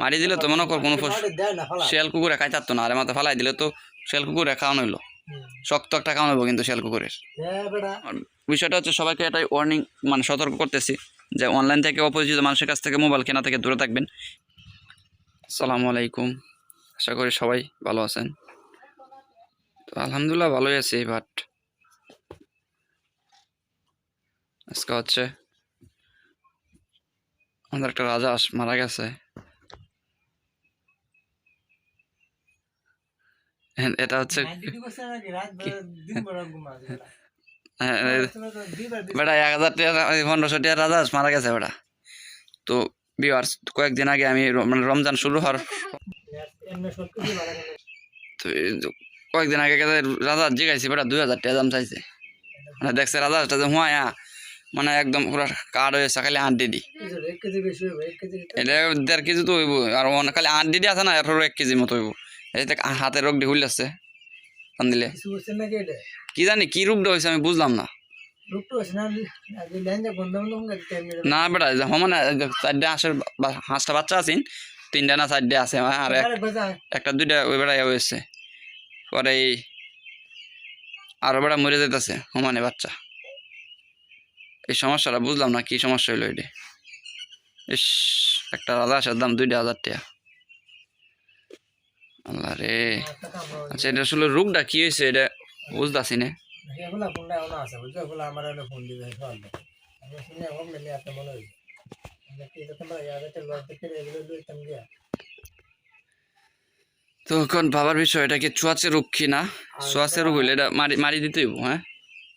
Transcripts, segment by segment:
মারি দিলে তো মনে কর কোনো শিয়াল কুকুরে খাই থাকতো না আরে মাথা ফালাই দিলে তো শিয়াল কুকুরে খাওয়ানো হইল। শক্ত একটা খাওয়ানো হইবো কিন্তু শিয়াল কুকুরের। বিষয়টা হচ্ছে সবাইকে এটাই ওয়ার্নিং মানে সতর্ক করতেছি যে অনলাইন থেকে অপরিচিত মানুষের কাছ থেকে মোবাইল কেনা থেকে দূরে থাকবেন। আসসালামু আলাইকুম। আশা করি সবাই ভালো আছেন। তো আলহামদুলিল্লাহ ভালোই আছি বাট আজকে হচ্ছে আমাদের একটা রাজা মারা গেছে। এটা হচ্ছে হ্যাঁ, বেটা এক হাজার পনেরোশো টাকা রাজা মারা গেছে বেটা তো বিয়ার্স কয়েকদিন আগে আমি মানে রমজান শুরু হওয়ার তো কয়েকদিন আগে রাজা জিগাইছি বেটা দুই হাজার টাকা দাম চাইছে। মানে দেখছে রাজা যে হুয়া মানে একদম পুরো কার্ড হয়েছে খালি আট কেজি এটা দেড় কেজি তো হইব আর খালি আট দিদি আছে না এর এক কেজি মতো হইব। এই যে হাতের রোগ দি হইলাছে টান দিলে। কি জানি কি রূপটা হয়েছে আমি বুঝলাম না। না বেটা মানে চারটে হাঁসের হাঁসটা বাচ্চা আছেন তিনটা না চারটে আছে আর এক- একটা দুইটা ওই বেড়াই হয়েছে পরে এই আরও বেড়া মরে যেতেছে সমানে বাচ্চা। এই সমস্যাটা বুঝলাম না কি সমস্যা হইল এটা? ইস একটা রাজা আসার দাম দুইটা হাজার টাকা। আল্লাহ রে। আচ্ছা এটা আসলে রোগটা কি হয়েছে? এটা বুঝতেছি না। আমার তে এখন ভাবার বিষয় এটা কি চুয়াচে রোগ কি না? চুয়াচে রোগ হইলে এটা মারি মারি দিতে হইব হ্যাঁ?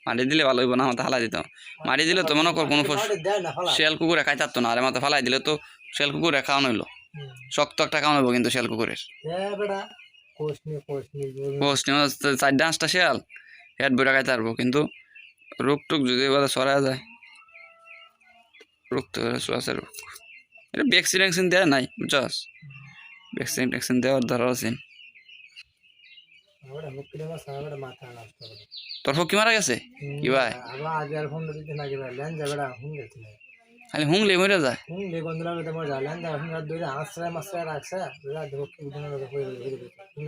মারি দিলে ভালো হইব না আমাকে হালাই দিতাম মারি দিলে তো মনে কর কোনো শিয়াল কুকুরে খাই থাকতো না আরে মাথা ফালাই দিলে তো শিয়াল কুকুরে খাওয়ানো হইল। শক্ত একটা খাওয়ানো কিন্তু শিয়াল কুকুরের। চারটে শিয়াল হেড বইটা খাইতে পারব কিন্তু রোগ টুক যদি এবার সরা যায় রোগ তো আছে রোগ। এটা ভ্যাকসিন ভ্যাকসিন দেওয়া নাই বুঝছস? ভ্যাকসিন ভ্যাকসিন দেওয়ার ধরা আছে। তোর কি মারা গেছে কি ভাই? খালি হুংলে মরে যায় হুম লে বন্ধুরা তো মজা লেঞ্জা হুম আর দুইটা আশ্রয় মাশ্রয় রাখছে। বেড়া দেখো কি বুঝনা হয়ে হয়ে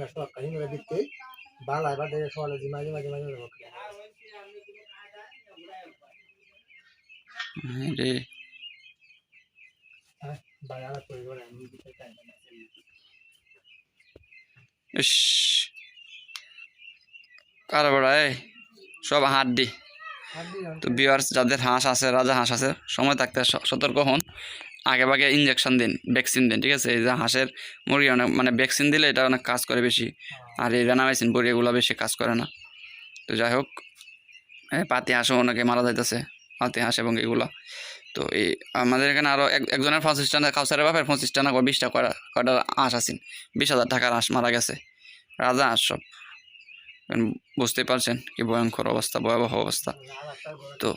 আর সব কাহিনী করে দিতে বালা এবার দেখে সকালে জিমা জিমা জিমা রে। আমি দিতে চাই না। ইস। কার বেড়ায় সব হাত দি তো বিয়ার্স যাদের হাঁস আছে রাজা হাঁস আছে সময় থাকতে সতর্ক হন। আগে ভাগে ইঞ্জেকশন দিন ভ্যাকসিন দিন ঠিক আছে? এই যে হাঁসের মুরগি অনেক মানে ভ্যাকসিন দিলে এটা অনেক কাজ করে বেশি। আর এই রানামাইসিন বড়ি এগুলো বেশি কাজ করে না। তো যাই হোক পাতি হাঁসও অনেকে মারা যাইতেছে পাতি হাঁস এবং এগুলা। তো এই আমাদের এখানে আরও এক একজনের পঁচিশ টাকা কাউসারের বাপের পঁচিশ টাকা করে বিশ টাকা করা কটা হাঁস আছেন বিশ হাজার টাকার হাঁস মারা গেছে। রাজা হাঁস সব। এখন বুঝতেই পারছেন কি ভয়ঙ্কর অবস্থা, ভয়াবহ অবস্থা। তো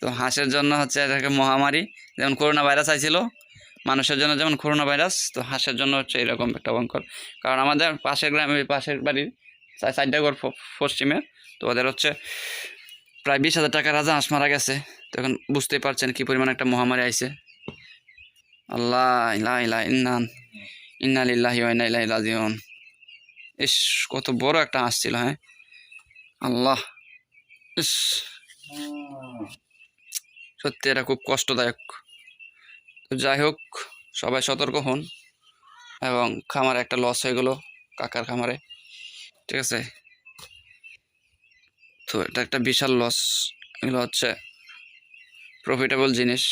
তো হাঁসের জন্য হচ্ছে এটাকে মহামারী, যেমন করোনা ভাইরাস আইছিল, মানুষের জন্য যেমন করোনা ভাইরাস তো হাঁসের জন্য হচ্ছে এরকম একটা ভয়ঙ্কর। কারণ আমাদের পাশের গ্রামে পাশের বাড়ির সাইডটা ঘর পশ্চিমে, তো ওদের হচ্ছে প্রায় বিশ হাজার টাকা রাজা হাঁস মারা গেছে। তো এখন বুঝতেই পারছেন কি পরিমাণ একটা মহামারী আইছে। আল্লাহ ইলা ইলা ইন্নান ইন্না লিল্লাহি ওয়া ইন্না ইলাইহি রাজিউন। ইস, কত বড় একটা হাঁস ছিল হ্যাঁ? আল্লাহ, ইস। সত্যি এটা খুব কষ্টদায়ক। তো যাই হোক, সবাই সতর্ক হন এবং খামারে একটা লস হয়ে গেলো কাকার খামারে, ঠিক আছে? তো এটা একটা বিশাল লস এগুলো হচ্ছে প্রফিটেবল জিনিস।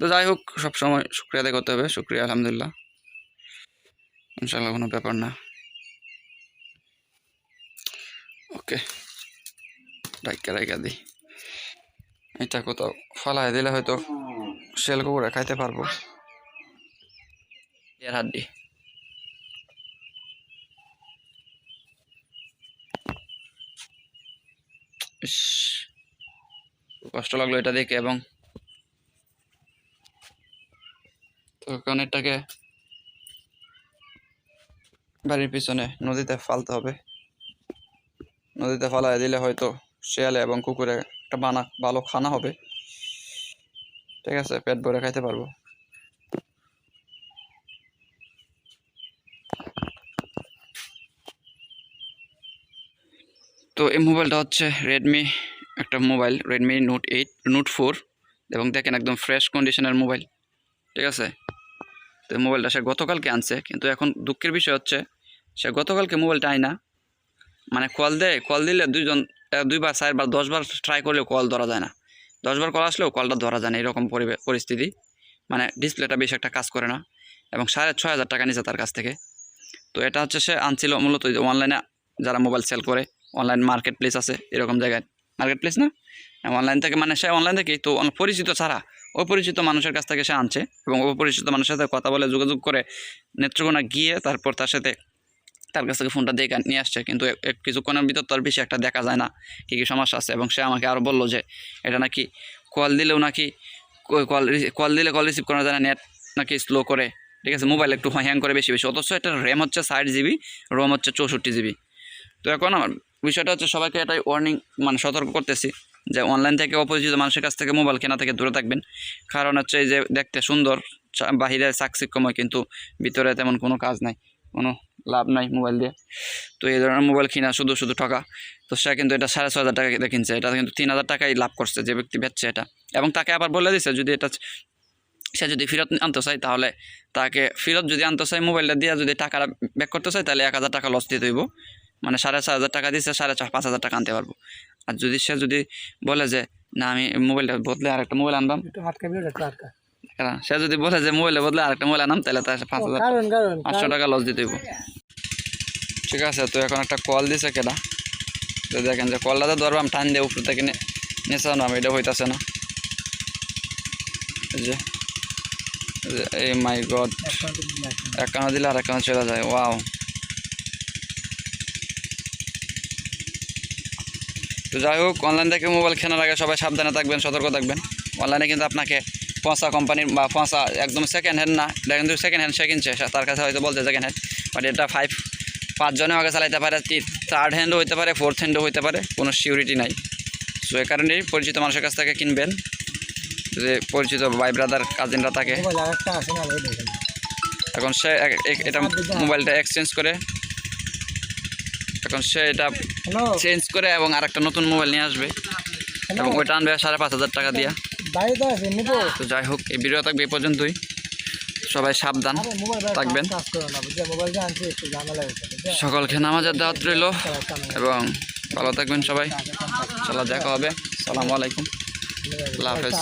তো যাই হোক, সবসময় শুক্রিয়া আদায় করতে হবে। শুক্রিয়া, আলহামদুলিল্লাহ। ইনশাল্লাহ কোনো ব্যাপার না। ওকে। রাইকা রাইকা দিই এটা কোথাও ফালাই দিলে হয়তো সেল কুকুরে খাইতে পারব। এর হাড্ডি কষ্ট লাগল এটা দেখে এবং এখন এটাকে বাড়ির পিছনে নদীতে ফালতে হবে। নদীতে ফালাই দিলে হয়তো শেয়ালে এবং কুকুরে একটা বানা, ভালো খানা হবে। ঠিক আছে, পেট ভরে খাইতে পারব। তো এই মোবাইলটা হচ্ছে রেডমি একটা mobile Redmi note eight note four এবং দেখেন একদম ফ্রেশ কন্ডিশনের মোবাইল। ঠিক আছে? তো মোবাইলটা সে গতকালকে আনছে, কিন্তু এখন দুঃখের বিষয় হচ্ছে, সে গতকালকে মোবাইলটা আয় না। মানে কল দেয়, কল দিলে দুইজন দুইবার, চারবার, দশবার ট্রাই করলেও কল ধরা যায় না। দশবার কল আসলেও কলটা ধরা যায় না, এরকম পরিস্থিতি। মানে ডিসপ্লেটা বেশি একটা কাজ করে না, এবং সাড়ে ছয় হাজার টাকা নিছে তার কাছ থেকে। তো এটা হচ্ছে সে আনছিল মূলত অনলাইনে যারা মোবাইল সেল করে অনলাইন মার্কেট প্লেস আছে, এরকম জায়গায়। মার্কেট প্লেস না? অনলাইন থেকে মানে সে অনলাইন থেকেই, তো পরিচিত ছাড়া অপরিচিত মানুষের কাছ থেকে সে আনছে এবং অপরিচিত মানুষের সাথে কথা বলে যোগাযোগ করে নেত্রকোনা গিয়ে তারপর তার সাথে তার কাছ থেকে ফোনটা দেখে নিয়ে আসছে। কিন্তু কিছুক্ষণের ভিতর তার বেশি একটা দেখা যায় না, কী কী সমস্যা আছে এবং সে আমাকে আরও বলল যে, এটা নাকি কল দিলেও নাকি কল কল দিলে কল রিসিভ করা যায় না নেট নাকি স্লো করে। ঠিক আছে মোবাইল একটু হ্যাং করে বেশি বেশি। অথচ এটা র্যাম হচ্ছে ষাট জিবি রোম হচ্ছে চৌষট্টি জিবি তো এখন আমার বিষয়টা হচ্ছে সবাইকে এটাই ওয়ার্নিং মানে সতর্ক করতেছি। যে অনলাইন থেকে অপরিচিত মানুষের কাছ থেকে মোবাইল কেনা থেকে দূরে থাকবেন। কারণ হচ্ছে এই যে দেখতে সুন্দর বাহিরে চাকচিক্যময়, কিন্তু ভিতরে তেমন কোনো কাজ নাই, কোনো লাভ নাই মোবাইল দিয়ে। তো এই ধরনের মোবাইল কিনা শুধু শুধু টাকা তো সে কিন্তু এটা সাড়ে ছ হাজার টাকা দিয়ে কিনছে, এটা কিন্তু তিন হাজার টাকাই লাভ করছে যে ব্যক্তি বেচছে এটা। এবং তাকে আবার বলে দিছে, যদি এটা সে যদি ফেরত আনতে চায়, তাহলে তাকে ফেরত যদি আনতে চায় মোবাইলটা দিয়ে যদি টাকাটা ব্যাক করতে চায়, তাহলে এক হাজার টাকা লস দিতে হইব। মানে সাড়ে ছয় হাজার টাকা দিচ্ছে সাড়ে পাঁচ হাজার টাকা আনতে পারব। আর যদি সে যদি বলে যে না আমি মোবাইলটা বদলে আরেকটা মোবাইল আনবাম সে যদি বলে যে মোবাইলের বদলে আরেকটা মোবাইল আনাম তাহলে তার পাঁচ হাজার পাঁচশো টাকা লস দিতে ঠিক আছে তো এখন একটা কল দিছে কেডা? তো দেখেন যে কলটাতে ধরবাম টান দিয়ে উপর থেকে নিচে আনবাম এটা হইতাছে না। এই যে এই মাই গড এক কানা দিলে আর এক কানা চলে যায় ওয়াও তো যাই হোক অনলাইন থেকে মোবাইল কেনার আগে সবাই সাবধানে থাকবেন সতর্ক থাকবেন। অনলাইনে কিন্তু আপনাকে পঁচা কোম্পানির বা পঁচা একদম সেকেন্ড হ্যান্ড না এটা কিন্তু সেকেন্ড হ্যান্ড সে কিনছে তার কাছে হয়তো বলছে সেকেন্ড হ্যান্ড বাট এটা ফাইভ পাঁচজনে আগে চালাইতে পারে থার্ড হ্যান্ডও হইতে পারে ফোর্থ হ্যান্ডও হইতে পারে কোনো সিউরিটি নাই। সো এ কারণেই পরিচিত মানুষের কাছ থেকে কিনবেন যে পরিচিত ভাই ব্রাদার কাজিনরা থাকে। এখন সে এটা মোবাইলটা এক্সচেঞ্জ করে এখন সে এটা চেঞ্জ করে এবং আরেকটা নতুন মোবাইল নিয়ে আসবে। এবং ওইটা আনবে সাড়ে পাঁচ হাজার টাকা দিয়া। তো যাই হোক এই ভিডিও থাকবে এই পর্যন্তই। সবাই সাবধান থাকবেন। একটু সকলকে নামাজের দাওয়াত রইল। এবং ভালো থাকবেন সবাই। চলো দেখা হবে। সালামু আলাইকুম। আল্লাহ হাফেজ।